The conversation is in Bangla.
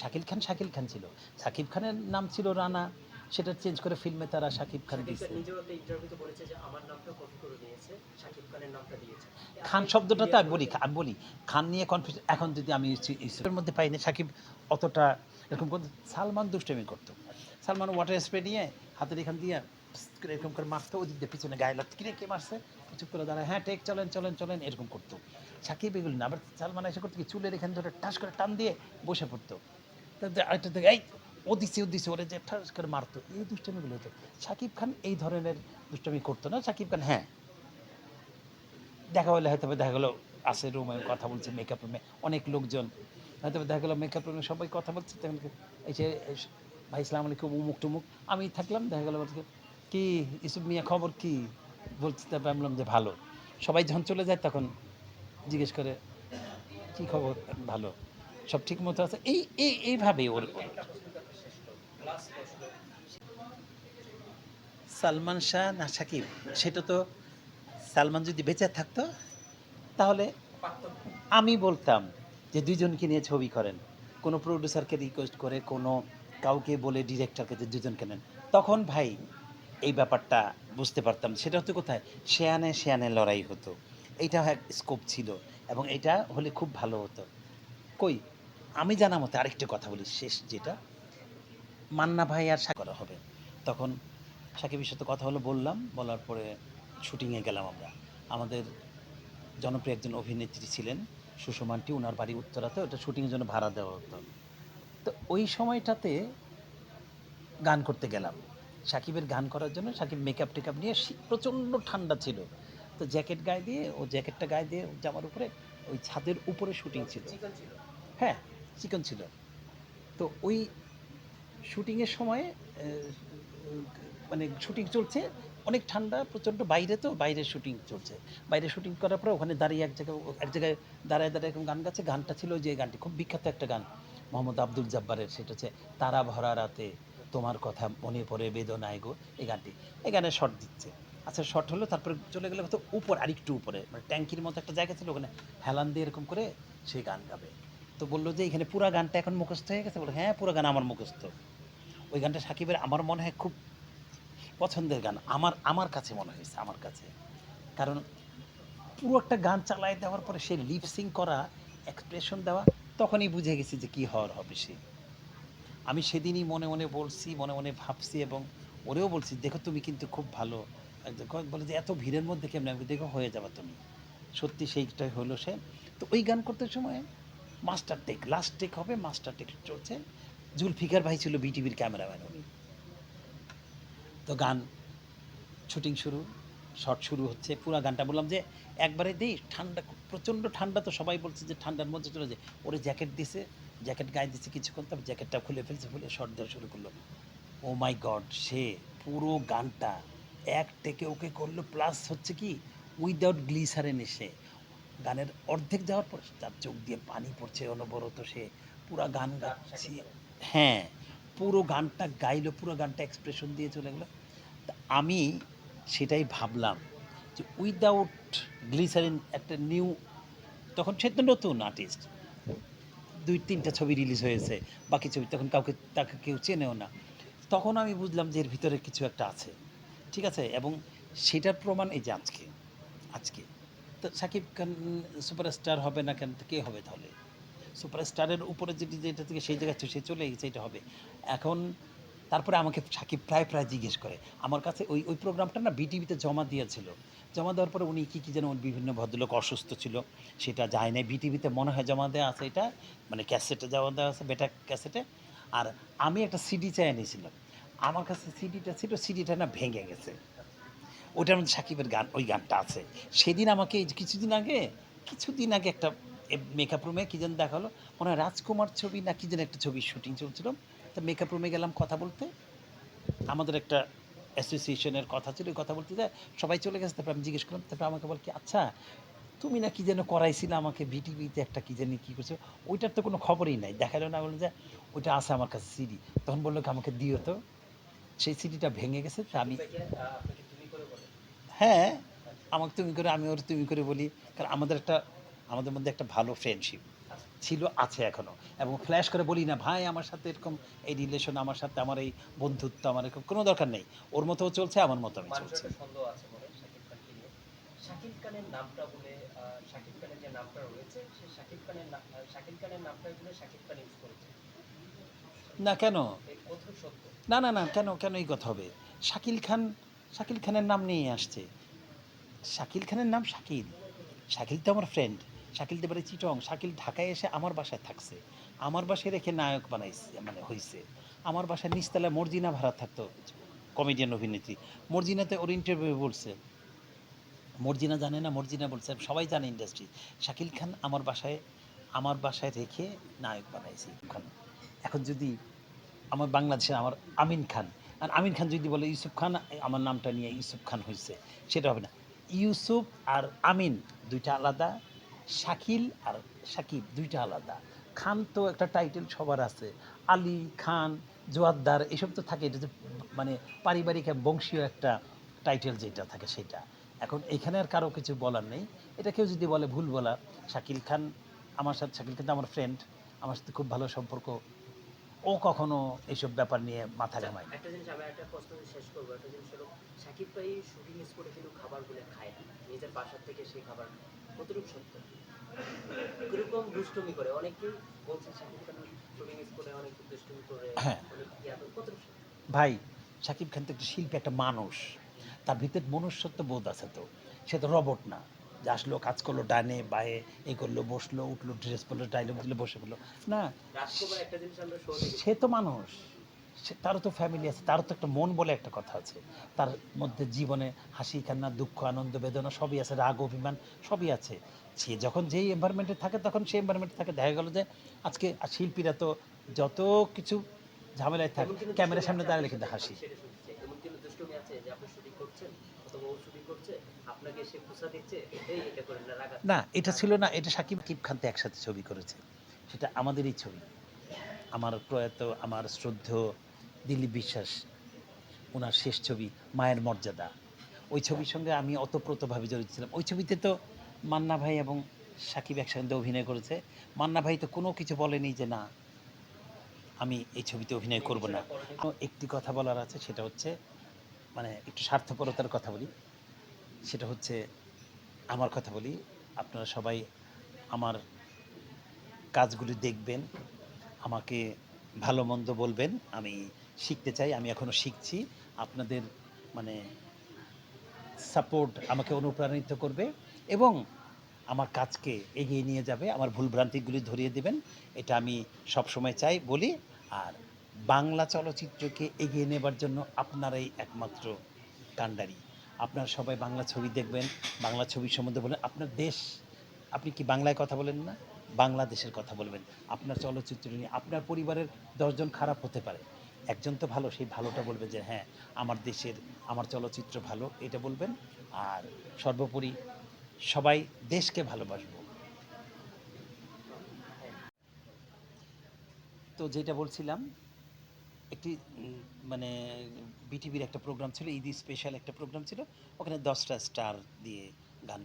শাকিল খান শাকিল খান ছিল। শাকিব খানের নাম ছিল রানা। সেটা চেঞ্জ করে ফিল্মে তারা শাকিব খান দিয়েছে। খান শাকিব শব্দটা তো আমি বলি আমি বলি খান নিয়ে কনফিউশন এখন যদি আমি ইসের মধ্যে পাই না সাকিব অতটা এরকম করতো সালমান দুষ্টমি করতো। সালমান ওয়াটার স্প্রে নিয়ে হাতের এখান দিয়ে করে এরকম করে মারতো ওদিক দিয়ে পিছনে গায়ে লাগতো কিরে কে মারছে? চুপ করে দাঁড়ায় হ্যাঁ টেক চলেন চলেন চলেন এরকম করতো। সাকিব এগুলো না আবার সালমান এসে করতো কি চুলের এখানে ধরে ঠাস করে টান দিয়ে বসে পড়তো। থেকে এই ও দিচ্ছে ওরে যে করে মারতো। এই দুষ্টমিগুলো হতো সাকিব খান এই ধরনের দুষ্টমি করতো না? সাকিব খান হ্যাঁ। দেখা হলে হয়তো দেখা গেলো আসে রুমে কথা বলছে মেকআপ রুমে অনেক লোকজন। হয়তো দেখা গেলো মেকআপ রুমে সবাই কথা বলছে এই যে ভাই ইসলাম আলাইকুম, উমুক টুমুক। আমি থাকলাম, দেখা গেলো বলছে, কি, ইসুফ মিয়া খবর কি? বলছি আমি বললাম যে ভালো। সবাই যখন চলে যায়, তখন জিজ্ঞেস করে, কি খবর? ভালো। সব ঠিক মতো আছে? এই এই, এইভাবে ওর সালমান শাহ না সাকিব সেটা তো সালমান যদি বেঁচে থাকতো, তাহলে আমি বলতাম যে দুইজনকে নিয়ে ছবি করেন। কোনো প্রডিউসারকে রিকোয়েস্ট করে, কোনো কাউকে বলে ডিরেক্টরকে যে দুজনকে নেন। তখন ভাই, এই ব্যাপারটা বুঝতে পারতাম সেটা হতো কোথায়? শেয়ানে শেয়ানে লড়াই হতো। এইটা স্কোপ ছিল এবং এটা হলে খুব ভালো হতো। কই? আমি জানা মতে আরেকটা কথা বলি শেষ যেটা। মান্না ভাই আর করা হবে। তখন সাকিবের সাথে কথা হলো বললাম বলার পরে শুটিংয়ে গেলাম আমরা। আমাদের জনপ্রিয় একজন অভিনেত্রী ছিলেন সুষমানটি ওনার বাড়ি উত্তরাতে ওটা শুটিংয়ের জন্য ভাড়া দেওয়া হতো। তো ওই সময়টাতে গান করতে গেলাম। সাকিবের গান করার জন্য সাকিব মেকআপ টেকআপ নিয়ে প্রচণ্ড ঠান্ডা ছিল। তো জ্যাকেট গায়ে দিয়ে ও জ্যাকেটটা গায়ে দিয়ে জামার উপরে ওই ছাদের উপরে শুটিং ছিল। হ্যাঁ চিকন ছিল। তো ওই শুটিংয়ের সময় মানে শুটিং চলছে। অনেক ঠান্ডা, প্রচণ্ড বাইরে তো, বাইরে শুটিং চলছে। বাইরে শুটিং করার পরে ওখানে দাঁড়িয়ে এক জায়গায় এক জায়গায় দাঁড়ায় দাঁড়ায় গান গাচ্ছে। গানটা ছিল যে গানটি, খুব বিখ্যাত একটা গান। মোহাম্মদ আব্দুল জব্বারের, সেটা হচ্ছে, তারা ভরা রাতে তোমার কথা মনে পড়ে বেদনায় গো এই গানটি। এই গানে শর্ট দিচ্ছে। আচ্ছা শর্ট হলো, তারপরে চলে গেলে হয়তো উপর, আরেকটু উপরে মানে ট্যাঙ্কির মতো একটা জায়গা ছিল, ওখানে হেলান দিয়ে এরকম করে সেই গান গাবে। তো বলল যে, এখানে পুরা গানটা এখন মুখস্থ হয়ে গেছে? বলে হ্যাঁ পুরো গান আমার মুখস্থ। ওই গানটা সাকিবের আমার মনে হয় খুব পছন্দের গান, আমার আমার কাছে মনে হয়েছে, আমার কাছে। কারণ পুরো একটা গান চালায় দেওয়ার পরে সে লিপসিং করা এক্সপ্রেশন দেওয়া, তখনই বুঝে গেছি যে কী হওয়ার হবে সে। আমি সেদিনই মনে মনে বলছি, মনে মনে ভাবছি এবং ওরেও বলছি, দেখো তুমি কিন্তু খুব ভালো। বলে যে, এত ভিড়ের মধ্যে কেমন? দেখো হয়ে যাবে তুমি। সত্যি সেইটাই হলো সে। তো ওই গান করতে সময় মাস্টার টেক লাস্ট টেক হবে মাস্টার টেক চলছে। জুলফিকার ভাই ছিল বিটিভির ক্যামেরাম্যান উনি। তো গান শুটিং শুরু শট শুরু হচ্ছে, পুরো গানটা বললাম যে একবারে দিই, ঠান্ডা, প্রচণ্ড ঠান্ডা তো সবাই বলছে যে ঠান্ডার মধ্যে চলে যায়। ওরে জ্যাকেট দিছে জ্যাকেট গায়ে দিচ্ছে কিছুক্ষণ, তারপর জ্যাকেটটা খুলে ফেলছে, খুলে শর্ট দেওয়া শুরু করল। ও মাই গড সে পুরো গানটা এক টেকে ওকে করল প্লাস হচ্ছে কি উইদাউট গ্লিসারেন এসে গানের অর্ধেক যাওয়ার পর তার চোখ দিয়ে পানি পড়ছে অনবরত, সে পুরো গান গাচ্ছে। হ্যাঁ পুরো গানটা গাইলো, পুরো গানটা এক্সপ্রেশন দিয়ে চলে গেলো। আমি সেটাই ভাবলাম যে উইদাউট গ্লিসারিন একটা নিউ তখন সে তো নতুন আর্টিস্ট দুই তিনটা ছবি রিলিজ হয়েছে, বাকি ছবি তখন কাউকে, তাকে কেউ চেনেও না। তখন আমি বুঝলাম যে এর ভিতরে কিছু একটা আছে। ঠিক আছে? এবং সেটার প্রমাণ এই যে আজকে আজকে। সাকিব খান সুপারস্টার হবে না কেন? কে হবে তাহলে? সুপারস্টারের উপরে যেটি যেটা থেকে সেই জায়গায় সে চলে গেছে এটা হবে। এখন তারপরে আমাকে সাকিব প্রায় প্রায় জিজ্ঞেস করে, আমার কাছে ওই ওই প্রোগ্রামটা না বিটিভিতে জমা দিয়েছিল। জমা দেওয়ার পরে উনি কী কী যেন বিভিন্ন ভদ্রলোক অসুস্থ ছিল, সেটা যায় নাই। বিটিভিতে মনে হয় জমা দেওয়া আছে এটা মানে ক্যাসেটে জমা দেওয়া আছে, বেটা ক্যাসেটে। আর আমি একটা সিডি চাই এনেছিলাম। আমার কাছে সিডিটা ছিল সিডিটা না ভেঙে গেছে। ওটার মধ্যে সাকিবের গান, ওই গানটা আছে। সেদিন আমাকে কিছুদিন আগে কিছুদিন আগে একটা মেকআপ রুমে কী যেন দেখা হলো মনে হয় রাজকুমার ছবি না কী যেন একটা ছবির শুটিং চলছিল। তো মেকআপ রুমে গেলাম কথা বলতে। আমাদের একটা অ্যাসোসিয়েশনের কথা ছিল কথা বলতে যায়। সবাই চলে গেছে, তারপর আমি জিজ্ঞেস করলাম, তারপর আমাকে বল কি আচ্ছা তুমি না কি যেন করাইছিলে আমাকে ভিটিভিতে একটা কী জানি কী করছ ওইটার তো কোনো খবরই নাই। দেখাল না, বলল যে, ওইটা আছে আমার কাছে সিডি তখন বলল আমাকে দিও তো। সেই সিডিটা ভেঙে গেছে, তা আমি আপনাকে আহ, আপনাকে তুমি করে বলে হ্যাঁ আমাকে তুমি করে আমি ওর তুমি করে বলি। কারণ আমাদের একটা আমাদের মধ্যে একটা ভালো ফ্রেন্ডশিপ ছিল আছে এখনও। এবং ফ্ল্যাশ করে বলি না ভাই আমার সাথে এরকম এই রিলেশন আমার সাথে আমার এই বন্ধুত্ব আমার এরকম কোনো দরকার নেই। ওর মতো চলছে আমার মতো আমি চলছি। একটা সন্দেহ আছে শাকিব খানকে নিয়ে। শাকিব খানের নামটা বলে শাকিব খানের যে নামটা রয়েছে সেই শাকিব খানের না- শাকিব খানের নামটা বলে শাকিব খান ইউজ করেছে। না কেন? না না না কেন কেন এই কথা হবে? শাকিল খান শাকিল খানের নাম নিয়ে আসছে। শাকিল খানের নাম শাকিল। শাকিল তো আমার ফ্রেন্ড শাকিল বাড়ি চিটং। শাকিল ঢাকায় এসে আমার বাসায় থাকছে। আমার বাসায় রেখে নায়ক বানাইছে মানে হয়েছে আমার বাসায় নিচতলায় মর্জিনা ভাড়া থাকতো কমেডিয়ান অভিনেত্রী। মর্জিনাতে ওর ইন্টারভিউ বলছে। মর্জিনা জানে না, মর্জিনা বলছে সবাই জানে ইন্ডাস্ট্রি শাকিল খান আমার বাসায় আমার বাসায় রেখে নায়ক বানাইছে। খান এখন যদি আমার বাংলাদেশের আমার আমিন খান আর আমিন খান যদি বলে, ইউসুফ খান, আমার নামটা নিয়ে ইউসুফ খান হয়েছে সেটা হবে না। ইউসুফ আর আমিন দুইটা আলাদা, শাকিল আর সাকিব দুইটা আলাদা। খান তো একটা টাইটেল সবার আছে, আলী খান, জোয়াদ্দার, এসব তো থাকে, এটা মানে পারিবারিক বংশীয় একটা টাইটেল যেটা থাকে সেটা। এখন এখানে আর কারও কিছু বলার নেই। এটা কেউ যদি বলে, ভুল বলা। শাকিল খান, আমার সাথে, শাকিল খান আমার ফ্রেন্ড আমার সাথে খুব ভালো সম্পর্ক ও কখনো এইসব ব্যাপার নিয়ে মাথা ঘামায় না। একটা জিনিস আমি একটা প্রশ্ন শেষ করব। একটা জিনিস হলো সাকিব ভাই শুটিং স্পটে কিন্তু খাবারগুলো খায় না। নিজের বাসার থেকে সেই খাবার কতটুকু সত্য? কীরকম দুষ্টুমি করে? অনেকেই বলছে সাকিব খান শুটিং স্পটে অনেক দুষ্টুমি করে হ্যাঁ। কতটুকু ভাই শাকিব খান তো একটা শিল্পী একটা মানুষ। তার ভিতরে মনুষ্যত্ব বোধ আছে তো। সে তো রবট না। যে আসলো কাজ করল ডানে বায়ে এই করল বসল উঠল ড্রেস পরলো ডায়লগ দিলো বসে পড়ল। না সে তো মানুষ। সে তারও তো ফ্যামিলি আছে তারও তো একটা মন বলে একটা কথা আছে। তার মধ্যে জীবনে হাসি কান্না দুঃখ আনন্দ বেদনা সবই আছে রাগ অভিমান সবই আছে। সে যখন যেই এনভায়রনমেন্টে থাকে তখন সেই এনভায়রনমেন্টে থাকে দেখা গেল যে আজকে আর শিল্পীরা তো যত কিছু ঝামেলায় থাকে ক্যামেরার সামনে দাঁড়ালে কিন্তু হাসি। না এটা ছিল না এটা সাকিব কিব খান তো একসাথে ছবি করেছে। সেটা আমাদেরই ছবি। আমার প্রয়াত আমার শ্রদ্ধ দিলীপ বিশ্বাস ওনার শেষ ছবি মায়ের মর্যাদা। ওই ছবির সঙ্গে আমি অতপ্রতভাবে জড়িত ছিলাম। ওই ছবিতে তো মান্না ভাই এবং সাকিব একসঙ্গে অভিনয় করেছে। মান্না ভাই তো কোনো কিছু বলেনি যে না আমি এই ছবিতে অভিনয় করব না। একটি কথা বলার আছে, সেটা হচ্ছে মানে একটু স্বার্থপরতার কথা বলি। সেটা হচ্ছে, আমার কথা বলি। আপনারা সবাই আমার কাজগুলি দেখবেন, আমাকে ভালো মন্দ বলবেন। আমি শিখতে চাই, আমি এখনও শিখছি। আপনাদের মানে সাপোর্ট আমাকে অনুপ্রাণিত করবে এবং আমার কাজকে এগিয়ে নিয়ে যাবে, আমার ভুলভ্রান্তিগুলি ধরিয়ে দেবেন, এটা আমি সবসময় চাই, বলি। আর বাংলা চলচ্চিত্রকে এগিয়ে নেবার জন্য আপনারাই একমাত্র কাণ্ডারি। আপনারা সবাই বাংলা ছবি দেখবেন, বাংলা ছবির সম্বন্ধে বলেন, আপনার দেশ, আপনি কি বাংলায় কথা বলেন না? বাংলাদেশের কথা বলবেন। আপনার চলচ্চিত্র নিয়ে আপনার পরিবারের দশজন খারাপ হতে পারে। একজন তো ভালো, সেই ভালোটা বলবে যে হ্যাঁ আমার দেশের, আমার চলচ্চিত্র ভালো, এটা বলবেন। আর সর্বোপরি সবাই দেশকে ভালোবাসব। তো যেটা বলছিলাম, একটি মানে বিটিভির একটা প্রোগ্রাম ছিল, ঈদ স্পেশাল একটা প্রোগ্রাম ছিল, ওখানে দশটা স্টার দিয়ে গান